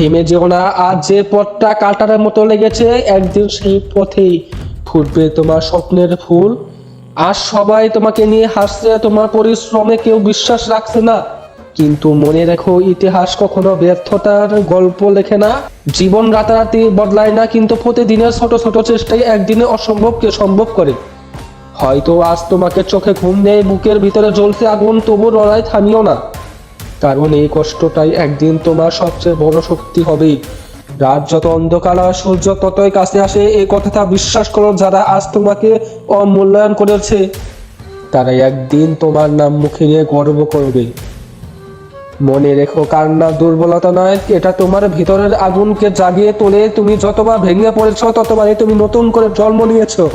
থেমে যেও না আজ যে পথটা কাটারের মতো লেগেছে, একদিন সেই পথেই ফুটবে তোমার স্বপ্নের ফুল। আর সবাই তোমাকে নিয়ে হাসছে, তোমার পরিশ্রমে কেউ বিশ্বাস রাখছে না। কিন্তু মনে রেখো, ইতিহাস কখনো ব্যর্থতার গল্প লেখে না। জীবন রাতারাতি বদলায় না, কিন্তু প্রতিদিনের ছোট ছোট চেষ্টাই একদিনে অসম্ভবকে সম্ভব করে। হয়তো আজ তোমাকে চোখে ঘুম নেই, বুকের ভিতরে জ্বলছে আগুন, তবু লড়াই থামিও না। কারণ এই কষ্টটাই একদিন তোমার সবচেয়ে বড় শক্তি হবে রাত যত অন্ধকার হয়, সূর্য ততই কাছে আসে। এই কথাটা বিশ্বাস করো, যারা আজ তোমাকে অমূল্যায়ন করেছে তারা একদিন তোমার নাম মুখে নিয়ে গর্ব করবে। মনে রেখো কান্না দুর্বলতা নয়, এটা তোমার ভিতরের আগুনকে জাগিয়ে তোলে। তুমি যতবার ভেঙে পড়েছ, ততবারই তুমি নতুন করে জন্ম নিয়েছো।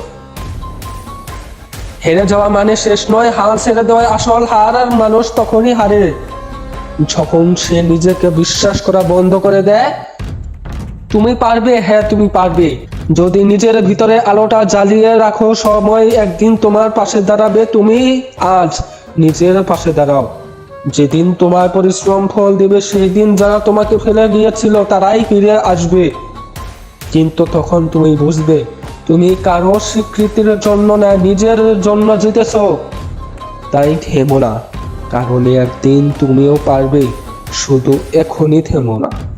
হেরে যাওয়া মানে শেষ নয়, হাল ছেড়ে দেওয়া আসল। হার আর মানুষ তখনই হারে। যখন সে নিজেকে বিশ্বাস করা বন্ধ করে দেয়, তুমি পারবে হ্যাঁ তুমি পারবে। যদি নিজের ভিতরে আলোটা জ্বালিয়ে রাখো, সময় একদিন তোমার পাশে দাঁড়াবে, তুমি আজ নিজের পাশে দাঁড়াও। যেদিন তোমার পরিশ্রম ফল দিবে সেই দিন যারা তোমাকে ফেলে গিয়েছিল তারাই ফিরে আসবে। কিন্তু তখন তুমি বুঝবে, তুমি কারও স্বীকৃতির জন্য না নিজের জন্য জিতেছ। তাই থেমো না। কারণ একদিন তুমিও পারবে। শুধু এখনই থেমো না।